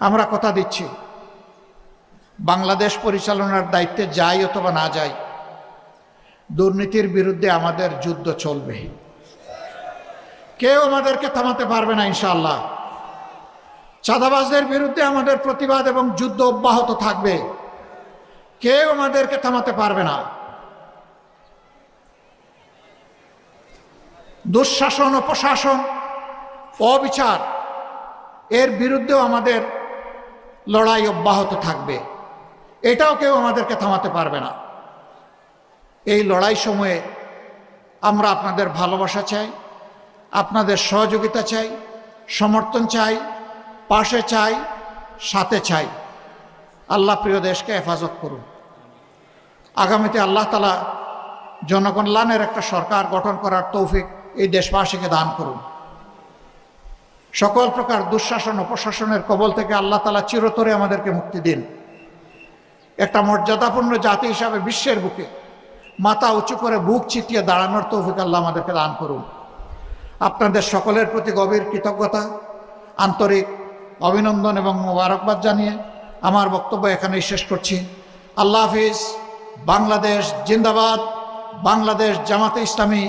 আমরা কথা দিচ্ছি। বাংলাদেশ পরিচালনার দায়িত্বে যাই অথবা না যাই, দুর্নীতির বিরুদ্ধে আমাদের যুদ্ধ চলবে। কেউ আমাদেরকে থামাতে পারবে না, ইনশাআল্লাহ। চাঁদাবাজদের বিরুদ্ধে আমাদের প্রতিবাদ এবং যুদ্ধ অব্যাহত থাকবে। কেউ আমাদেরকে থামাতে পারবে না। দুঃশাসন অপশাসন অবিচার, এর বিরুদ্ধেও আমাদের লড়াই অব্যাহত থাকবে। এটাও কেউ আমাদেরকে থামাতে পারবে না। এই লড়াই সময়ে আমরা আপনাদের ভালোবাসা চাই, আপনাদের সহযোগিতা চাই, সমর্থন চাই, পাশে চাই, সাথে চাই। আল্লাহ প্রিয় দেশকে হেফাজত করুন। আগামীতে আল্লাহ তালা জনকল্যাণের একটা সরকার গঠন করার তৌফিক এই দেশবাসীকে দান করুন। সকল প্রকার দুঃশাসন ও প্রশাসনের কবল থেকে আল্লাহ তালা চিরতরে আমাদেরকে মুক্তি দিন। একটা মর্যাদাপূর্ণ জাতি হিসাবে বিশ্বের বুকে মাথা উঁচু করে বুক চিতিয়ে দাঁড়ানোর তৌফিক আল্লাহ আমাদেরকে দান করুন। আপনাদের সকলের প্রতি গভীর কৃতজ্ঞতা, আন্তরিক অভিনন্দন এবং মোবারকবাদ জানিয়ে আমার বক্তব্য এখানেই শেষ করছি। আল্লাহ হাফিজ, বাংলাদেশ জিন্দাবাদ, বাংলাদেশ জামাতে ইসলামী